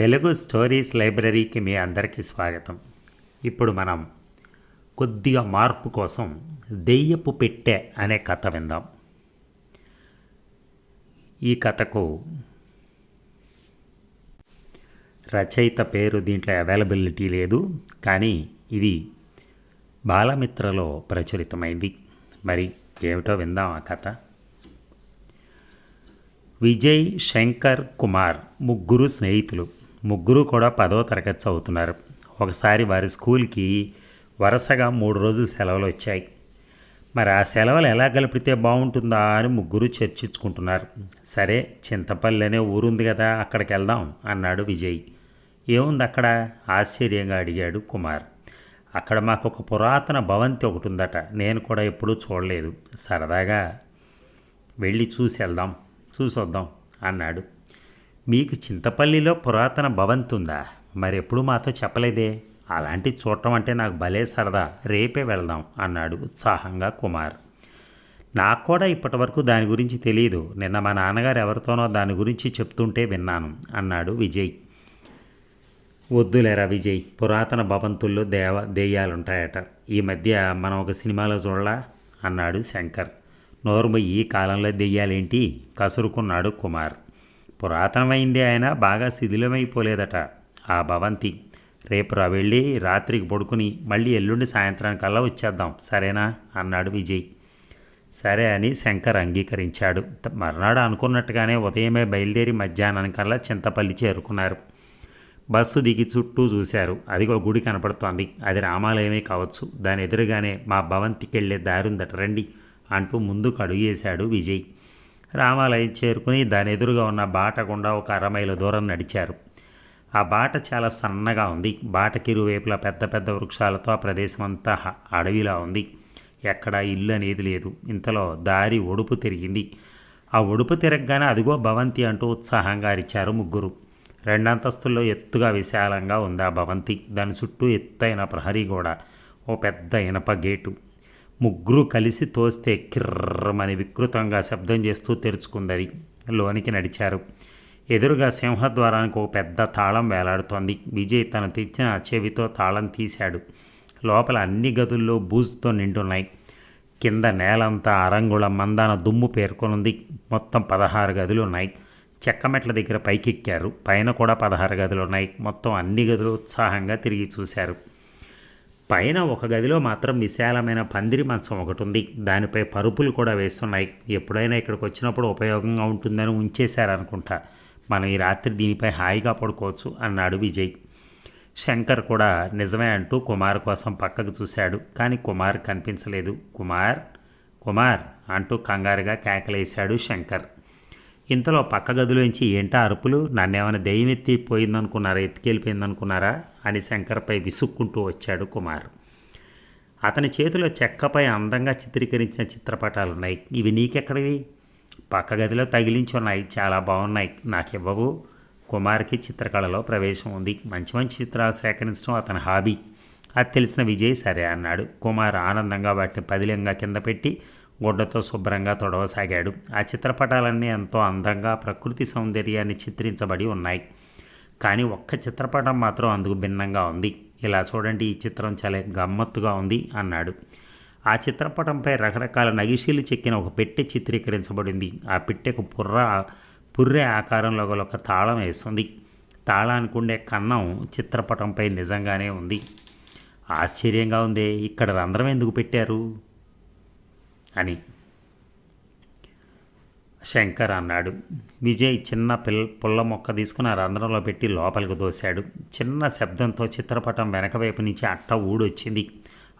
Telugu stories లైబ్రరీకి మీ అందరికీ స్వాగతం. ఇప్పుడు మనం కొద్దిగా మార్పు కోసం దెయ్యపు పెట్టె అనే కథ విందాం. ఈ కథకు రచయిత పేరు దీంట్లో అవైలబిలిటీ లేదు కానీ ఇది బాలమిత్రలో ప్రచురితమైంది. మరి ఏమిటో విందాం ఆ కథ. విజయ్ శంకర్ కుమార్ ముగ్గురు స్నేహితులు. ముగ్గురు కూడా పదో తరగతి చదువుతున్నారు. ఒకసారి వారి స్కూల్కి వరుసగా మూడు రోజులు సెలవులు వచ్చాయి. మరి ఆ సెలవులు ఎలా గలిపితే బాగుంటుందా అని ముగ్గురు చర్చించుకుంటున్నారు. సరే చింతపల్లి అనే ఊరుంది కదా అక్కడికి వెళ్దాం అన్నాడు విజయ్. ఏముంది అక్కడ? ఆశ్చర్యంగా అడిగాడు కుమార్. అక్కడ మాకు ఒక పురాతన భవంతి ఒకటి ఉందట నేను కూడా ఎప్పుడూ చూడలేదు. సరదాగా వెళ్ళి చూసి వెళ్దాం చూసొద్దాం అన్నాడు. మీకు చింతపల్లిలో పురాతన భవంతుందా? ఉందా మరి ఎప్పుడు మాతో చెప్పలేదే. అలాంటి చూడటం అంటే నాకు భలే సరదా. రేపే వెళ్దాం అన్నాడు ఉత్సాహంగా కుమార్. నాకు కూడా ఇప్పటివరకు దాని గురించి తెలియదు నిన్న మా నాన్నగారు ఎవరితోనో దాని గురించి చెప్తుంటే విన్నాను అన్నాడు విజయ్. వద్దులేరా విజయ్ పురాతన భవంతుల్లో దేవ దెయ్యాలుంటాయట. ఈ మధ్య మనం ఒక సినిమాలో చూడలా? అన్నాడు శంకర్. నోర్మ ఈ కాలంలో దెయ్యాలేంటి? కసురుకున్నాడు కుమార్. పురాతనమైంది ఆయన బాగా శిథిలమైపోలేదట. ఆ భవంతి రేపు రా వెళ్ళి రాత్రికి పడుకుని మళ్ళీ ఎల్లుండి సాయంత్రానికల్లా వచ్చేద్దాం సరేనా? అన్నాడు విజయ్. సరే అని శంకర్ అంగీకరించాడు. మర్నాడు అనుకున్నట్టుగానే ఉదయమే బయలుదేరి మధ్యాహ్నానికల్లా చింతపల్లి చేరుకున్నారు. బస్సు దిగి చుట్టూ చూశారు. అదిగో గుడి కనపడుతోంది. అది రామాలయమే కావచ్చు. దాని ఎదురుగానే మా భవంతికి వెళ్ళే దారుందట రండి అంటూ ముందుకు అడుగేశాడు విజయ్. రామాలయం చేరుకుని దాని ఎదురుగా ఉన్న బాట గుండా ఒక అరమైల దూరం నడిచారు. ఆ బాట చాలా సన్నగా ఉంది. బాటకి ఇరువైపులా పెద్ద పెద్ద వృక్షాలతో ఆ ప్రదేశం అంతా అడవిలా ఉంది. ఎక్కడ ఇల్లు అనేది లేదు. ఇంతలో దారి ఒడుపు తిరిగింది. ఆ ఒడుపు తిరగగానే అదిగో భవంతి అంటూ ఉత్సాహంగా అరిచారు ముగ్గురు. రెండంతస్తుల్లో ఎత్తుగా విశాలంగా ఉంది ఆ భవంతి. దాని చుట్టూ ఎత్తైన ప్రహరీ గోడ. ఓ పెద్ద ఇనప గేటు. ముగ్గురు కలిసి తోస్తే కిర్రమని వికృతంగా శబ్దం చేస్తూ తెరుచుకుంది లోనికి నడిచారు. ఎదురుగా సింహద్వారానికి ఒక పెద్ద తాళం వేలాడుతోంది. విజయ్ తను తెచ్చిన చెవితో తాళం తీశాడు. లోపల అన్ని గదుల్లో బూజుతో నిండున్నాయి. కింద నేలంతా అరంగుళం మందాన దుమ్ము పేర్కొనుంది. మొత్తం పదహారు గదులు ఉన్నాయి. చెక్క మెట్ల దగ్గర పైకెక్కారు. పైన కూడా పదహారు గదులు ఉన్నాయి. మొత్తం అన్ని గదులు ఉత్సాహంగా తిరిగి చూశారు. పైన ఒక గదిలో మాత్రం విశాలమైన పందిరి మంచం ఒకటి ఉంది దానిపై పరుపులు కూడా వేస్తున్నాయి. ఎప్పుడైనా ఇక్కడికి వచ్చినప్పుడు ఉపయోగంగా ఉంటుందని ఉంచేశారనుకుంటా. మనం ఈ రాత్రి దీనిపై హాయిగా పడుకోవచ్చు అన్నాడు విజయ్. శంకర్ కూడా నిజమే అంటూ కుమార్ కోసం పక్కకు చూశాడు. కానీ కుమార్ కనిపించలేదు. కుమార్? కుమార్? అంటూ కంగారుగా కేకలేశాడు శంకర్. ఇంతలో పక్క గదిలోంచి ఏంటా అరుపులు? నన్నేమైనా దెయ్యం ఎత్తి పోయిందనుకున్నారా? ఎత్తుకెళ్ళిపోయిందనుకున్నారా? అని శంకర్పై విసుక్కుంటూ వచ్చాడు కుమార్. అతని చేతిలో చెక్కపై అందంగా చిత్రీకరించిన చిత్రపటాలు ఉన్నాయి ఇవి నీకెక్కడివి? పక్క గదిలో తగిలించి ఉన్నాయి చాలా బాగున్నాయి. నాకు ఇవ్వవు కుమార్కి చిత్రకళలో ప్రవేశం ఉంది. మంచి మంచి చిత్రాలు సేకరించడం అతని హాబీ. అది తెలిసిన విజయ్ సరే అన్నాడు. కుమార్ ఆనందంగా వాటిని పదిలంగా కింద పెట్టి గుడ్డతో శుభ్రంగా తొడవసాగాడు. ఆ చిత్రపటాలన్నీ ఎంతో అందంగా ప్రకృతి సౌందర్యాన్ని చిత్రించబడి ఉన్నాయి. కానీ ఒక్క చిత్రపటం మాత్రం అందుకు భిన్నంగా ఉంది. ఇలా చూడండి ఈ చిత్రం చాలా గమ్మత్తుగా ఉంది అన్నాడు. ఆ చిత్రపటంపై రకరకాల నగిషీలు చెక్కిన ఒక పెట్టె చిత్రీకరించబడింది. ఆ పెట్టెకు పుర్ర పుర్రె ఆకారంలో గల ఒక తాళం వేస్తుంది. తాళానికి ఉండే కన్నం చిత్రపటంపై నిజంగానే ఉంది. ఆశ్చర్యంగా ఉంది ఇక్కడ రంధ్రం ఎందుకు పెట్టారు? అని. శంకర్ అన్నాడు. విజయ్ చిన్న పిల్ పుల్ల మొక్క తీసుకుని ఆ రంధ్రంలో పెట్టి లోపలికి దోశాడు. చిన్న శబ్దంతో చిత్రపటం వెనక వైపు నుంచి అట్ట ఊడొచ్చింది.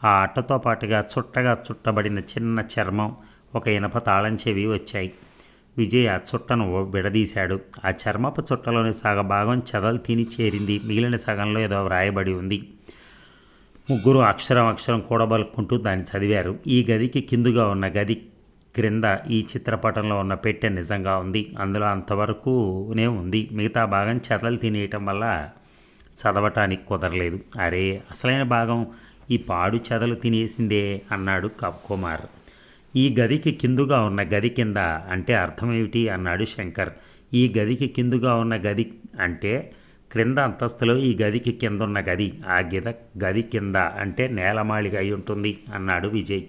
ఆ అట్టతో పాటుగా చుట్టగా చుట్టబడిన చిన్న చర్మం ఒక ఇనప తాళం చెవి వచ్చాయి. విజయ్ ఆ చుట్టను విడదీశాడు. ఆ చర్మపు చుట్టలోని సగ భాగం చెదలు తిని చేరింది. మిగిలిన సగంలో ఏదో వ్రాయబడి ఉంది. ముగ్గురు అక్షరం అక్షరం కూడబలుక్కుంటూ దాన్ని చదివారు. ఈ గదికి కిందుగా ఉన్న గది క్రింద ఈ చిత్రపటంలో ఉన్న పెట్టె నిజంగా ఉంది. అందులో అంతవరకునే ఉంది. మిగతా భాగం చెదలు తినేయటం వల్ల చదవటానికి కుదరలేదు. అరే అసలైన భాగం ఈ పాడు చెదలు తినేసిందే అన్నాడు కుమార్. ఈ గదికి కిందుగా ఉన్న గది కింద అంటే అర్థమేమిటి అన్నాడు శంకర్. ఈ గదికి కిందుగా ఉన్న గది అంటే క్రింద అంతస్తులో ఈ గదికి కిందున్న గది ఆ గిద గది కింద అంటే నేలమాళిగ అయి ఉంటుంది అన్నాడు విజయ్.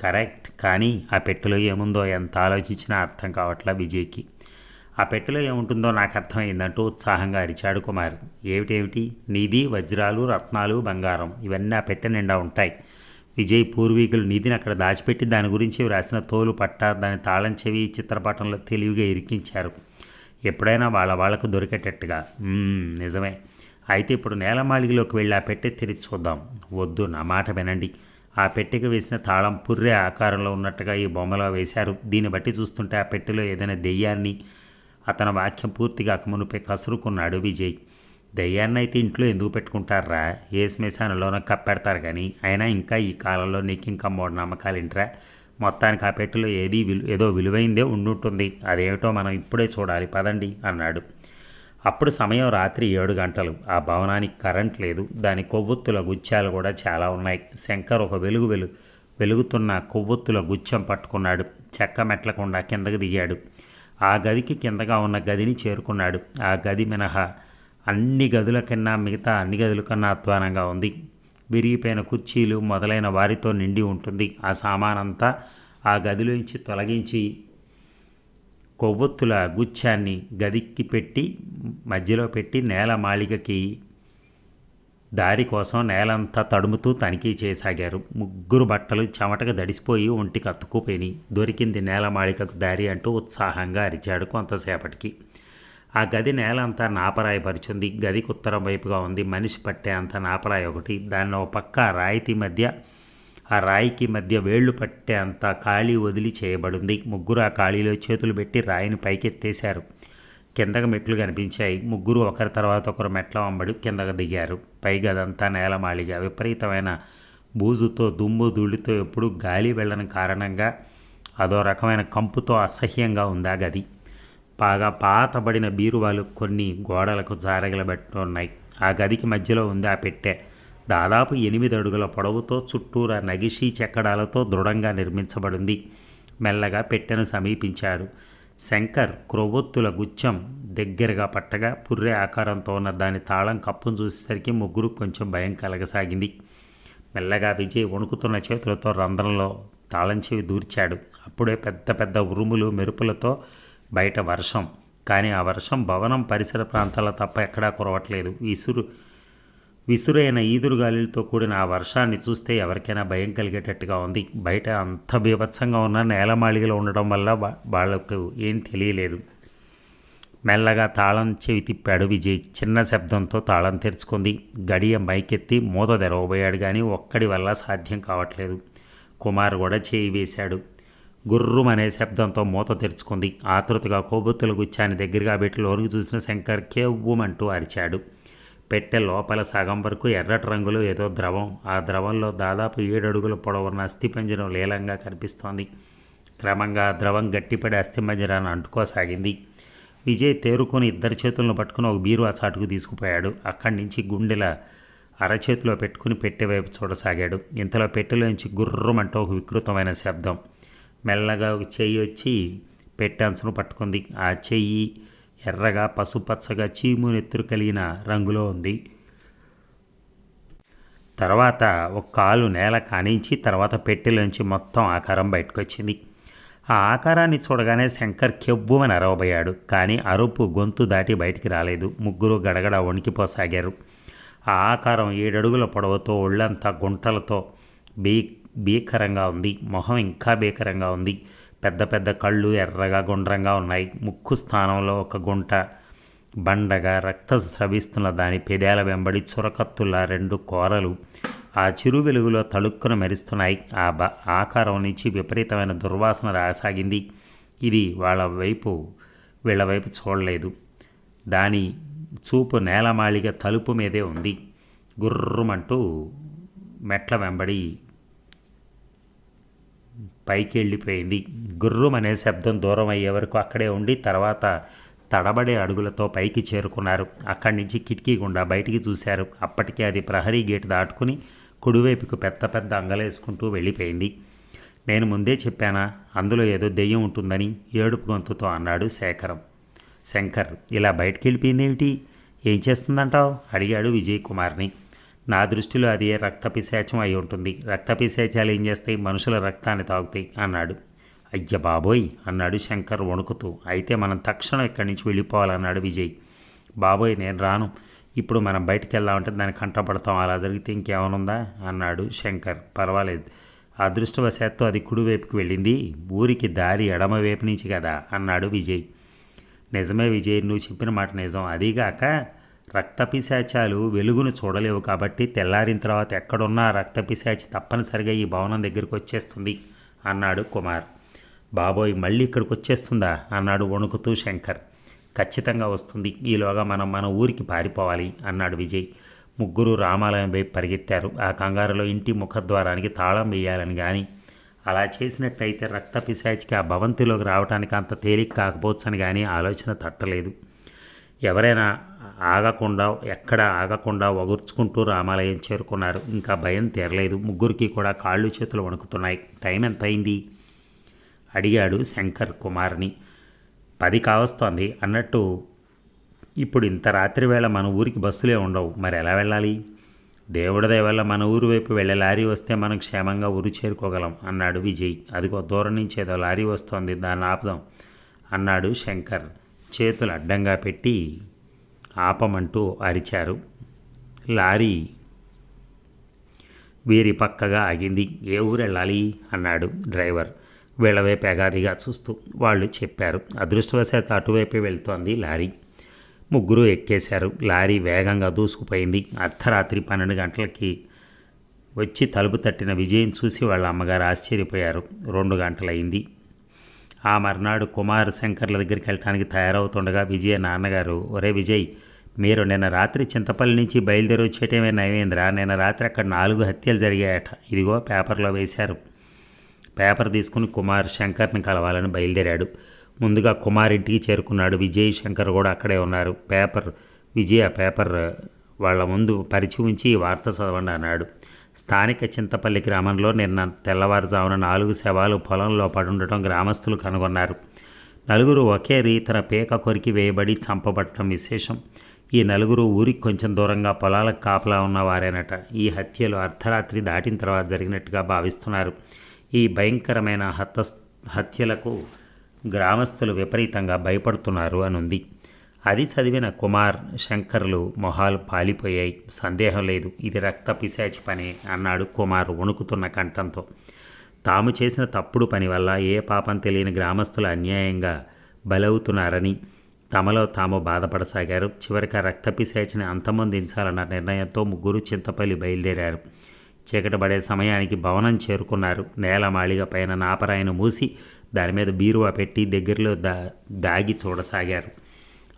కరెక్ట్. కానీ ఆ పెట్టెలో ఏముందో ఎంత ఆలోచించినా అర్థం కావట్లా విజయ్కి. ఆ పెట్టెలో ఏముంటుందో నాకు అర్థమైందంటూ ఉత్సాహంగా అరిచాడు కుమార్. ఏమిటేమిటి? నిధి వజ్రాలు రత్నాలు బంగారం. ఇవన్నీ ఆ పెట్టె నిండా ఉంటాయి. విజయ్ పూర్వీకులు నిధిని అక్కడ దాచిపెట్టి దాని గురించి వ్రాసిన తోలు పట్ట దాని తాళం చెవి చిత్రపటంలో తెలివిగా ఇరికించారు. ఎప్పుడైనా వాళ్ళ వాళ్ళకు దొరికేటట్టుగా. నిజమే. అయితే ఇప్పుడు నేలమాళిగలోకి వెళ్ళి ఆ పెట్టె తెరిచి చూద్దాం. వద్దు నా మాట వినండి. ఆ పెట్టెకి వేసిన తాళం పుర్రె ఆకారంలో ఉన్నట్టుగా ఈ బొమ్మలో వేశారు. దీన్ని బట్టి చూస్తుంటే ఆ పెట్టెలో ఏదైనా దెయ్యాన్ని. అతని వాక్యం పూర్తిగా మునిపై కసురుకున్నాడు విజయ్. దయ్యాన్ని అయితే ఇంట్లో ఎందుకు పెట్టుకుంటారా? ఏ శ్మశానంలోనో కప్పెడతారు కానీ అయినా ఇంకా ఈ కాలంలో నీకు ఇంకా మూఢనమ్మకాలు నమ్మకాలు మొత్తానికి ఆ పెట్టెలో ఏది విలు ఏదో విలువైందే ఉండుంటుంది అదేమిటో మనం ఇప్పుడే చూడాలి. పదండి అన్నాడు. అప్పుడు సమయం రాత్రి ఏడు గంటలు. ఆ భవనానికి కరెంట్ లేదు. దాని కొవ్వొత్తుల గుచ్చాలు కూడా చాలా ఉన్నాయి. శంకర్ ఒక వెలుగు వెలు వెలుగుతున్న కొవ్వొత్తుల గుచ్చం పట్టుకున్నాడు. చెక్క మెట్లకుండా కిందకు దిగాడు. ఆ గదికి కిందగా ఉన్న గదిని చేరుకున్నాడు. ఆ గది మినహా అన్ని గదుల కన్నా మిగతా అన్ని గదుల కన్నా అధ్వానంగా ఉంది. విరిగిపోయిన కుర్చీలు మొదలైన వారితో నిండి ఉంటుంది. ఆ సామానంతా ఆ గదిలోంచి తొలగించి కొవ్వొత్తుల గుచ్చాన్ని గదికి పెట్టి మధ్యలో పెట్టి నేల మాళికకి దారి కోసం నేలంతా తడుముతూ తనిఖీ చేయసాగారు ముగ్గురు బట్టలు చెమటగా దడిసిపోయి ఒంటికి అతుక్కుపోయినాయి. దొరికింది నేల మాళికకు దారి అంటూ ఉత్సాహంగా అరిచాడు కొంతసేపటికి. ఆ గది నేల అంతా నాపరాయి పరిచింది. గదికి ఉత్తరం వైపుగా ఉంది. మనిషి పట్టే అంత నాపరాయి ఒకటి. దాన్ని ఒక పక్క ఆ రాయితీ మధ్య ఆ రాయికి మధ్య వేళ్ళు పట్టే అంత ఖాళీ వదిలి చేయబడింది. ముగ్గురు ఆ ఖాళీలో చేతులు పెట్టి రాయిని పైకెత్తేశారు. కిందకు మెట్లు కనిపించాయి. ముగ్గురు ఒకరి తర్వాత ఒకరు మెట్ల వంబడి కిందకు దిగారు. పైగా అదంతా నేలమాళిగా. విపరీతమైన బూజుతో దుమ్ము ధూళితో ఎప్పుడు గాలి వెళ్ళని కారణంగా అదో రకమైన కంపుతో అసహ్యంగా ఉంది ఆ గది. బాగా పాతబడిన బీరువాలు కొన్ని గోడలకు జారగలబెట్టి ఉన్నాయి ఆ గదికి మధ్యలో ఉంది ఆ పెట్టె. దాదాపు ఎనిమిది అడుగుల పొడవుతో చుట్టూరా నగిషీ చెక్కడాలతో దృఢంగా నిర్మించబడింది. మెల్లగా పెట్టెను సమీపించారు. శంకర్ క్రొవ్వొత్తుల గుచ్చం దగ్గరగా పట్టగా పుర్రె ఆకారంతో ఉన్న దాని తాళం కప్పును చూసేసరికి ముగ్గురు కొంచెం భయం కలగసాగింది. మెల్లగా విజయ్ వణుకుతున్న చేతులతో రంధ్రంలో తాళం చెవి దూర్చాడు. అప్పుడే పెద్ద పెద్ద ఉరుములు మెరుపులతో బయట వర్షం. కానీ ఆ వర్షం భవనం పరిసర ప్రాంతాల తప్ప ఎక్కడా కురవట్లేదు. విసురు విసురైన ఈదురు గాలితో కూడిన ఆ వర్షాన్ని చూస్తే ఎవరికైనా భయం కలిగేటట్టుగా ఉంది. బయట అంత బీభత్సంగా ఉన్న నేలమాళిగలో ఉండడం వల్ల వాళ్ళకు ఏం తెలియలేదు. మెల్లగా తాళం చెవి తిప్పాడు విజయ్. చిన్న శబ్దంతో తాళం తెరుచుకుంది. గడియ మైకెత్తి మూత తెరవబోయాడు కానీ ఒక్కడి వల్ల సాధ్యం కావట్లేదు. కుమార్ కూడా చేయి వేశాడు. గుర్రుమనే శబ్దంతో మూత తెరుచుకుంది. ఆతృతగా కోబొత్తుల గుచ్చాన్ని దగ్గరగా పెట్టి లోనికి చూసిన శంకర్ కేవ్వుమంటూ అరిచాడు. పెట్టె లోపల సగం వరకు ఎర్రటి రంగులో ఏదో ద్రవం. ఆ ద్రవంలో దాదాపు ఏడు అడుగుల పొడవున్న అస్థిపంజరం లీలంగా కనిపిస్తోంది. క్రమంగా ఆ ద్రవం గట్టిపడి అస్థిపంజరాన్ని అంటుకోసాగింది. విజయ్ తేరుకొని ఇద్దరి చేతులను పట్టుకుని ఒక బీరువా చాటుకు తీసుకుపోయాడు. అక్కడి నుంచి గుండెల అరచేతిలో పెట్టుకుని పెట్టె వైపు చూడసాగాడు. ఇంతలో పెట్టెలోంచి గుర్రమంటూ ఒక వికృతమైన శబ్దం. మెల్లగా ఒక చెయ్యి వచ్చి పెట్టాన్సును పట్టుకుంది. ఆ చెయ్యి ఎర్రగా పసుపచ్చగా చీము నెత్తురు కలిగిన రంగులో ఉంది. తర్వాత ఒక కాలు నేల కానించి తర్వాత పెట్టెలోంచి మొత్తం ఆకారం బయటకు వచ్చింది ఆ ఆకారాన్ని చూడగానే శంకర్ కెవ్వుమని అరవబోయాడు కానీ అరుపు గొంతు దాటి బయటికి రాలేదు. ముగ్గురు గడగడ వణికిపోసాగారు. ఆ ఆకారం ఏడడుగుల పొడవుతో ఒళ్ళంతా గుంటలతో బీ భీకరంగా ఉంది. మొహం ఇంకా భీకరంగా ఉంది. పెద్ద పెద్ద కళ్ళు ఎర్రగా గుండ్రంగా ఉన్నాయి. ముక్కు స్థానంలో ఒక గుంట. బండగా రక్త స్రవిస్తున్న దాని పెదాల వెంబడి చురకత్తుల రెండు కోరలు ఆ చిరు వెలుగులో తళుక్కున మెరుస్తున్నాయి. ఆ బ ఆకారం నుంచి విపరీతమైన దుర్వాసన రాసాగింది. ఇది వాళ్ళ వైపు వీళ్ళ వైపు చూడలేదు. దాని చూపు నేలమాళిగ తలుపు మీదే ఉంది. గుర్రమంటూ మెట్ల వెంబడి పైకి వెళ్ళిపోయింది గుర్రం అనే శబ్దం దూరం అయ్యే వరకు అక్కడే ఉండి తర్వాత తడబడే అడుగులతో పైకి చేరుకున్నారు. అక్కడి నుంచి కిటికీ గుండా బయటికి చూశారు. అప్పటికే అది ప్రహరీ గేటు దాటుకుని కుడివైపుకు పెద్ద పెద్ద అంగలేసుకుంటూ వెళ్ళిపోయింది. నేను ముందే చెప్పానా? అందులో ఏదో దెయ్యం ఉంటుందని ఏడుపు గొంతుతో అన్నాడు శేఖరం. శంకర్ ఇలా బయటికి వెళ్ళిపోయిందేమిటి ఏం చేస్తుందంటావు? అడిగాడు విజయ్ కుమార్ని నా దృష్టిలో అది రక్తపిశాచం అయి ఉంటుంది. రక్తపిశాచాలు ఏం చేస్తాయి? మనుషుల రక్తాన్ని తాగుతాయి అన్నాడు. అయ్య బాబోయ్ అన్నాడు శంకర్ వణుకుతూ. అయితే మనం తక్షణం ఇక్కడి నుంచి వెళ్ళిపోవాలన్నాడు విజయ్. బాబోయ్ నేను రాను. ఇప్పుడు మనం బయటికి వెళ్దామంటే దానికి కంటపడతాం. అలా జరిగితే ఇంకేమనుందా అన్నాడు శంకర్. పర్వాలేదు. అదృష్టవశాత్తు అది కుడివైపుకి వెళ్ళింది. ఊరికి దారి ఎడమవైపు నుంచి కదా? అన్నాడు విజయ్. నిజమే విజయ్ నువ్వు చెప్పిన మాట నిజం. అదీగాక రక్తపిశాచాలు వెలుగును చూడలేవు కాబట్టి తెల్లారిన తర్వాత ఎక్కడున్నా రక్తపిశాచి తప్పనిసరిగా ఈ భవనం దగ్గరికి వచ్చేస్తుంది అన్నాడు కుమార్. బాబోయ్ మళ్ళీ ఇక్కడికి వచ్చేస్తుందా? అన్నాడు వణుకుతూ శంకర్. ఖచ్చితంగా వస్తుంది. ఈలోగా మనం మన ఊరికి పారిపోవాలి అన్నాడు విజయ్. ముగ్గురు రామాలయం వైపు పరిగెత్తారు. ఆ కంగారులో ఇంటి ముఖద్వారానికి తాళం వేయాలని కానీ అలా చేసినట్టయితే రక్త పిశాచికి ఆ భవంతిలోకి రావడానికి అంత తేలిక కాకపోవచ్చని కానీ ఆలోచన తట్టలేదు. ఎవరైనా ఆగకుండా ఎక్కడ ఆగకుండా ఒగుర్చుకుంటూ రామాలయం చేరుకున్నారు. ఇంకా భయం తీరలేదు. ముగ్గురికి కూడా కాళ్ళు చేతులు వణుకుతున్నాయి. టైం ఎంత అయింది అడిగాడు శంకర్ కుమార్ని. పది కావస్తోంది. అన్నట్టు ఇప్పుడు ఇంత రాత్రి వేళ మన ఊరికి బస్సులే ఉండవు. మరి ఎలా వెళ్ళాలి? దేవుడి వల్ల మన ఊరు వైపు వెళ్ళే లారీ వస్తే మనం క్షేమంగా ఊరు చేరుకోగలం అన్నాడు విజయ్. అదిగో దూరం నుంచి ఏదో లారీ వస్తోంది. దాన్ని ఆపుదాం అన్నాడు శంకర్. చేతులు అడ్డంగా పెట్టి ఆపమంటూ అరిచారు. లారీ వీరి పక్కగా ఆగింది. ఏ ఊరు వెళ్ళాలి అన్నాడు డ్రైవర్. వీళ్ళవైపు ఎగాదిగా చూస్తూ వాళ్ళు చెప్పారు. అదృష్టవశాత్తు అటువైపే వెళ్తోంది లారీ. ముగ్గురు ఎక్కేశారు. లారీ వేగంగా దూసుకుపోయింది. అర్ధరాత్రి పన్నెండు గంటలకి వచ్చి తలుపు తట్టిన విజయం చూసి వాళ్ళ అమ్మగారు ఆశ్చర్యపోయారు. రెండు గంటలైంది ఆ మర్నాడు కుమార్ శంకర్ల దగ్గరికి వెళ్ళటానికి తయారవుతుండగా విజయ నాన్నగారు ఒరే విజయ్ మీరు నిన్న రాత్రి చింతపల్లి నుంచి బయలుదేరి వచ్చేటమే నైవేంద్ర. నిన్న రాత్రి అక్కడ నాలుగు హత్యలు జరిగాయట. ఇదిగో పేపర్లో వేశారు. పేపర్ తీసుకుని కుమార్ శంకర్ని కలవాలని బయలుదేరాడు. ముందుగా కుమార్ ఇంటికి చేరుకున్నాడు విజయ్. శంకర్ కూడా అక్కడే ఉన్నారు. పేపర్ విజయ పేపర్ వాళ్ళ ముందు పరిచి ఉంచి వార్త చదవండి అన్నాడు. స్థానిక చింతపల్లి గ్రామంలో నిన్న తెల్లవారుజామున నాలుగు శవాలు పొలంలో పడుండటం గ్రామస్తులు కనుగొన్నారు. నలుగురు ఒకే రీతన పేక కొరికి వేయబడి చంపబడటం విశేషం. ఈ నలుగురు ఊరికి కొంచెం దూరంగా పొలాలకు కాపలా ఉన్నవారేనట. ఈ హత్యలు అర్ధరాత్రి దాటిన తర్వాత జరిగినట్టుగా భావిస్తున్నారు. ఈ భయంకరమైన హత హత్యలకు గ్రామస్తులు విపరీతంగా భయపడుతున్నారు అనుంది. అది చదివిన కుమార్ శంకర్లు మొహాలు పాలిపోయాయి. సందేహం లేదు. ఇది రక్త పిశాచి పనే అన్నాడు కుమార్ వణుకుతున్న కంఠంతో. తాము చేసిన తప్పుడు పని వల్ల ఏ పాపం తెలియని గ్రామస్తులు అన్యాయంగా బలవుతున్నారని తమలో తాము బాధపడసాగారు. చివరికి ఆ రక్త అంతమొందించాలన్న నిర్ణయంతో ముగ్గురు చింతపల్లి బయలుదేరారు. చీకటబడే సమయానికి భవనం చేరుకున్నారు. నేల మాళిగ పైన నాపరాయను మూసి దాని మీద బీరువా పెట్టి దగ్గరలో దా దాగి చూడసాగారు.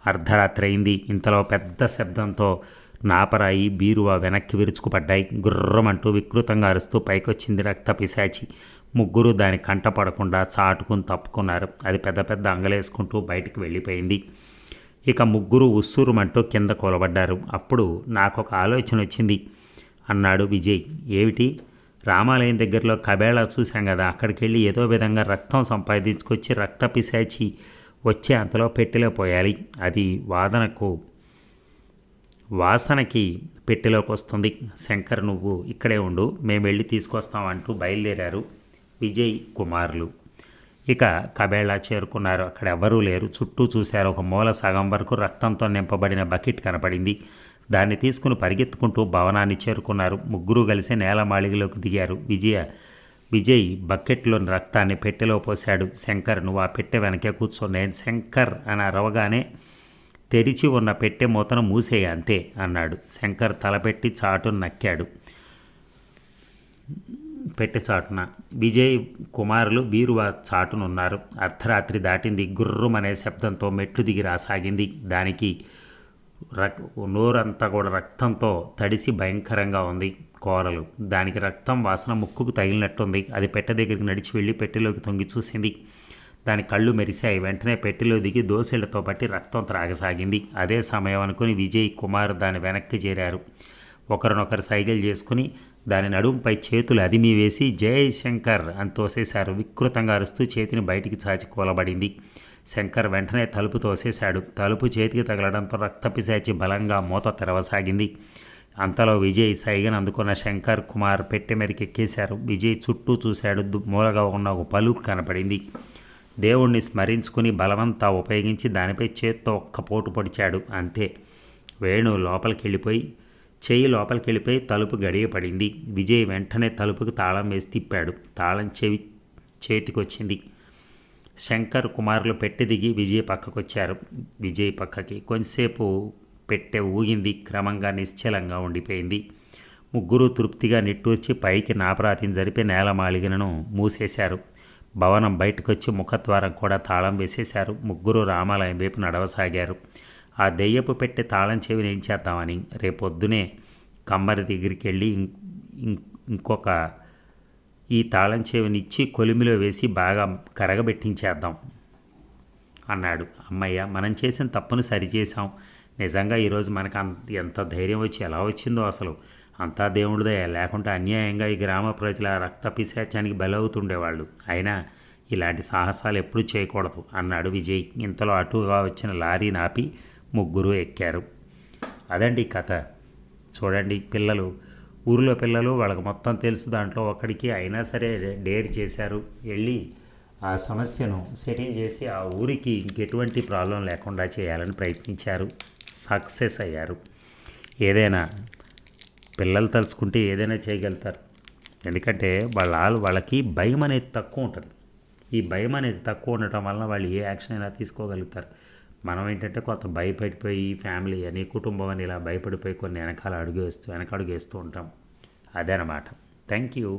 అర్ధరాత్రి అయింది ఇంతలో పెద్ద శబ్దంతో నాపరాయి బీరువా వెనక్కి విరుచుకుపడ్డాయి. గుర్రమంటూ వికృతంగా అరుస్తూ పైకొచ్చింది రక్త పిశాచి ముగ్గురు దాని కంట పడకుండా చాటుకుని తప్పుకున్నారు. అది పెద్ద పెద్ద అంగలేసుకుంటూ బయటికి వెళ్ళిపోయింది. ఇక ముగ్గురు ఉస్సూరుమంటూ కింద కూలబడ్డారు. అప్పుడు నాకు ఒక ఆలోచన వచ్చింది. అన్నాడు విజయ్. ఏమిటి? రామాలయం దగ్గరలో కబేళా చూశాం కదా అక్కడికి వెళ్ళి ఏదో విధంగా రక్తం సంపాదించుకొచ్చి రక్త పిశాచి వచ్చే అంతలో పెట్టెలో పోయాలి. అది వాదనకు వాసనకి పెట్టెలోకి వస్తుంది. శంకర్ నువ్వు ఇక్కడే ఉండు మేము వెళ్ళి తీసుకొస్తాం అంటూ బయలుదేరారు విజయ్ కుమార్లు. ఇక కబేళా చేరుకున్నారు. అక్కడ ఎవరూ లేరు. చుట్టూ చూశారు. ఒక మూల సగం వరకు రక్తంతో నింపబడిన బకెట్ కనపడింది. దాన్ని తీసుకుని పరిగెత్తుకుంటూ భవనాన్ని చేరుకున్నారు. ముగ్గురు కలిసి నేలమాళిగలోకి దిగారు. విజయ విజయ్ బకెట్లోని రక్తాన్ని పెట్టెలో పోశాడు. శంకర్ నువ్వు ఆ పెట్టె వెనకే కూర్చో. నేను శంకర్ అని అరవగానే తెరిచి ఉన్న పెట్టె మూతను మూసేయ అంతే అన్నాడు. శంకర్ తలపెట్టి చాటును నక్కాడు. పెట్టె చాటున. విజయ్ కుమారులు బీరువా చాటునున్నారు. అర్ధరాత్రి దాటింది. గుర్రుమనే శబ్దంతో మెట్లు దిగి రాసాగింది. దానికి రక్ నోరంతా కూడా రక్తంతో తడిసి భయంకరంగా ఉంది కోరలు. దానికి రక్తం వాసన ముక్కుకు తగిలినట్టుంది. అది పెట్టె దగ్గరికి నడిచి వెళ్ళి పెట్టెలోకి తొంగి చూసింది. దాని కళ్ళు మెరిశాయి. వెంటనే పెట్టెలో దిగి దోశలతో పట్టి రక్తం త్రాగసాగింది. అదే సమయం అనుకుని విజయ్ కుమార్ దాని వెనక్కి చేరారు. ఒకరినొకరు సైకిల్ చేసుకుని దాని నడుంపై చేతులు అదిమి వేసి జై శంకర్ అని తోసేశారు. వికృతంగా అరుస్తూ చేతిని బయటికి చాచి కూలబడింది. శంకర్ వెంటనే తలుపు తోసేశాడు. తలుపు చేతికి తగలడంతో రక్తపిశాచి బలంగా మూత తెరవసాగింది. అంతలో విజయ్ సైగను అందుకున్న శంకర్ కుమార్ పెట్టె మీదకి ఎక్కేశారు విజయ్ చుట్టూ చూశాడు. మూలగా ఉన్న ఒక పలుకు కనపడింది. దేవుణ్ణి స్మరించుకుని బలవంతా ఉపయోగించి దానిపై చేత్తో ఒక్క పోటు పొడిచాడు. అంతే. వేణు లోపలికి వెళ్ళిపోయి చేయి లోపలికి వెళ్ళిపోయి తలుపు గడియపడింది విజయ్ వెంటనే తలుపుకు తాళం వేసి తిప్పాడు. తాళం చెవి చేతికొచ్చింది. శంకర్ కుమారులు పెట్టె దిగి విజయ్ పక్కకొచ్చారు. విజయ్ పక్కకి కొంచెంసేపు పెట్టె ఊగింది. క్రమంగా నిశ్చలంగా ఉండిపోయింది. ముగ్గురు తృప్తిగా నిట్టూర్చి పైకి నాపరాతిని జరిపి నేలమాళిగలను మూసేశారు. భవనం బయటకొచ్చి ముఖద్వారం కూడా తాళం వేసేశారు. ముగ్గురు రామాలయం వైపు నడవసాగారు. ఆ దెయ్యపు పెట్టె తాళం చెవిని ఏం చేద్దామని రేపొద్దునే కమ్మరి దగ్గరికి వెళ్ళి ఇం- ఇంకొక ఈ తాళం చెవినిచ్చి కొలిమిలో వేసి బాగా కరగబెట్టించేద్దాం అన్నాడు. అమ్మయ్య మనం చేసిన తప్పును సరిచేసాం నిజంగా ఈరోజు మనకు అంత ఎంత ధైర్యం వచ్చి ఎలా వచ్చిందో అసలు. అంతా దేవుడిదే లేకుంటే అన్యాయంగా ఈ గ్రామ ప్రజల రక్త పిశాచానికి బలవుతుండేవాళ్ళు. అయినా ఇలాంటి సాహసాలు ఎప్పుడూ చేయకూడదు అన్నాడు విజయ్. ఇంతలో అటుగా వచ్చిన లారీ నాపి ముగ్గురు ఎక్కారు. అదండి కథ. చూడండి పిల్లలు ఊరిలో పిల్లలు వాళ్ళకి మొత్తం తెలుసు దాంట్లో ఒకడికి అయినా సరే డేర్ చేశారు. వెళ్ళి ఆ సమస్యను సెటిల్ చేసి ఆ ఊరికి ఇంకెటువంటి ప్రాబ్లం లేకుండా చేయాలని ప్రయత్నించారు. సక్సెస్ అయ్యారు. ఏదైనా పిల్లలు తలుచుకుంటే ఏదైనా చేయగలుగుతారు. ఎందుకంటే వాళ్ళ వాళ్ళకి భయం అనేది తక్కువ ఉంటుంది. ఈ భయం అనేది తక్కువ ఉండటం వలన వాళ్ళు ఏ యాక్షన్ అయినా తీసుకోగలుగుతారు. మనం ఏంటంటే కొంత భయపడిపోయి ఫ్యామిలీ అని కుటుంబం అని ఇలా భయపడిపోయి కొన్ని వెనకాల అడుగు వేస్తూ వెనక అడుగు వేస్తూ ఉంటాం. అదే అన్నమాట థ్యాంక్ యూ